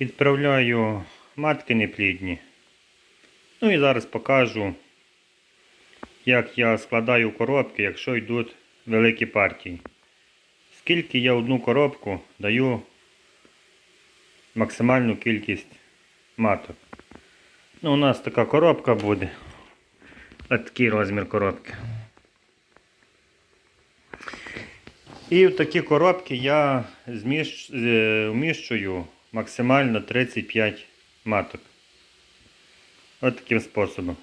Відправляю матки неплідні. Ну і зараз покажу, як я складаю коробки, якщо йдуть великі партії. Скільки я одну коробку даю максимальну кількість маток. Ну, у нас така коробка буде. Ось такий розмір коробки. І в такі коробки я зміщ... е, вміщую максимально 35 маток. Ось таким способом.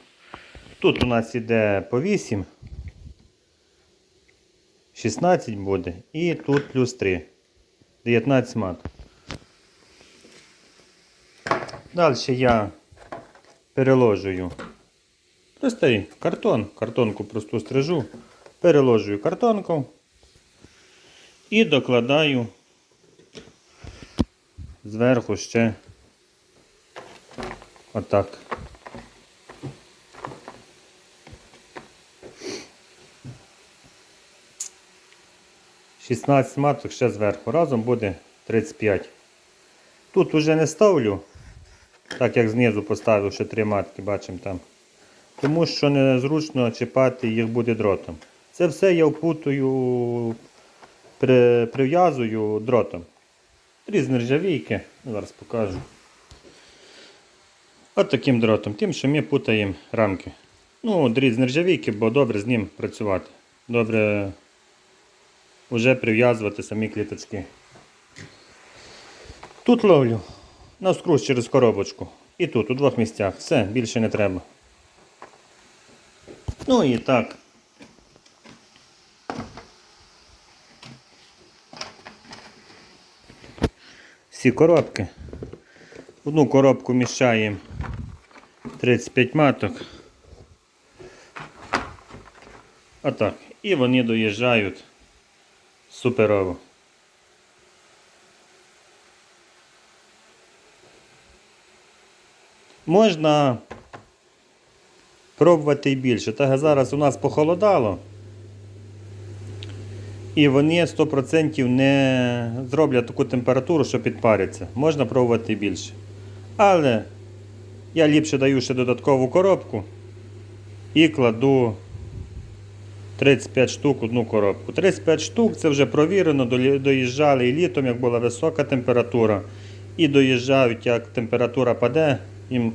Тут у нас іде по 8, 16 буде, і тут плюс 3. 19 маток. Далі я переложую простий картон, картонку просту стрижу, переложую картонку і докладаю зверху ще отак. Шістнадцять маток ще зверху. Разом буде 35. Тут уже не ставлю, так як знизу поставив ще три матки, бачимо там. Тому що незручно чіпати їх буде дротом. Це все я впутую, прив'язую дротом. Дріз нержавійки, зараз покажу. От таким дротом, тим, що ми путаємо рамки. Ну, дріз нержавійки, бо добре з ним працювати. Добре вже прив'язувати самі кліточки. Тут ловлю навскруз через коробочку. І тут, у двох місцях. Все, більше не треба. Ну і так. Всі коробки. Одну коробку міщаємо 35 маток. Отак. І вони доїжджають суперово. Можна пробувати і більше. Так зараз у нас похолодало. І вони 100% не зроблять таку температуру, що підпаряться. Можна пробувати більше. Але я ліпше даю ще додаткову коробку і кладу 35 штук одну коробку. 35 штук це вже провірено, доїжджали і літом, як була висока температура. І доїжджають, як температура паде, їм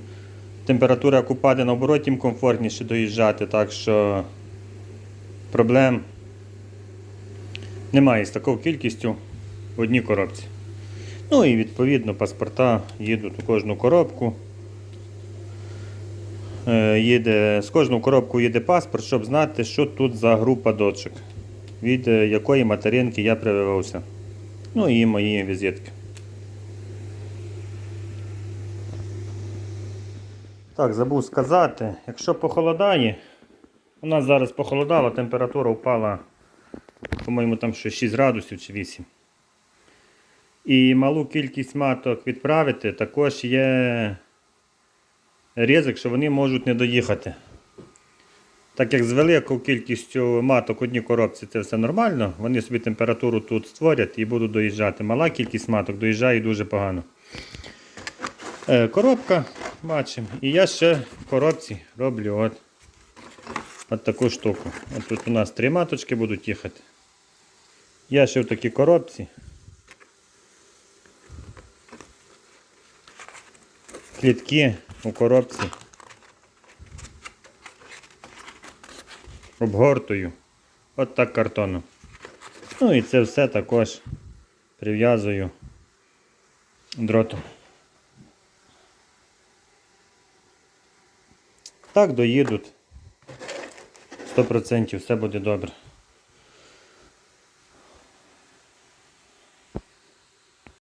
температура як упаде наоборот, їм комфортніше доїжджати. Так що проблем немає з такою кількістю в одній коробці. Ну і відповідно паспорта їдуть у кожну коробку. Е, Їде, з кожну коробку їде паспорт, щоб знати, що тут за група дочок, від е, якої материнки я прививався. Ну і мої візитки. Так, забув сказати, якщо похолодає, у нас зараз похолодало, температура впала, по-моєму, там що 6 градусів чи 8. І малу кількість маток відправити, також є ризик, що вони можуть не доїхати. Так як з великою кількістю маток одній коробці це все нормально, вони собі температуру тут створять і будуть доїжджати. Мала кількість маток доїжджає дуже погано. Е, Коробка, бачимо. І я ще в коробці роблю от, от таку штуку. От тут у нас три маточки будуть їхати. Я ще в такій коробці. Клітки у коробці. Обгортую. От так картоном. Ну і це все також прив'язую дротом. Так доїдуть. 100% все буде добре.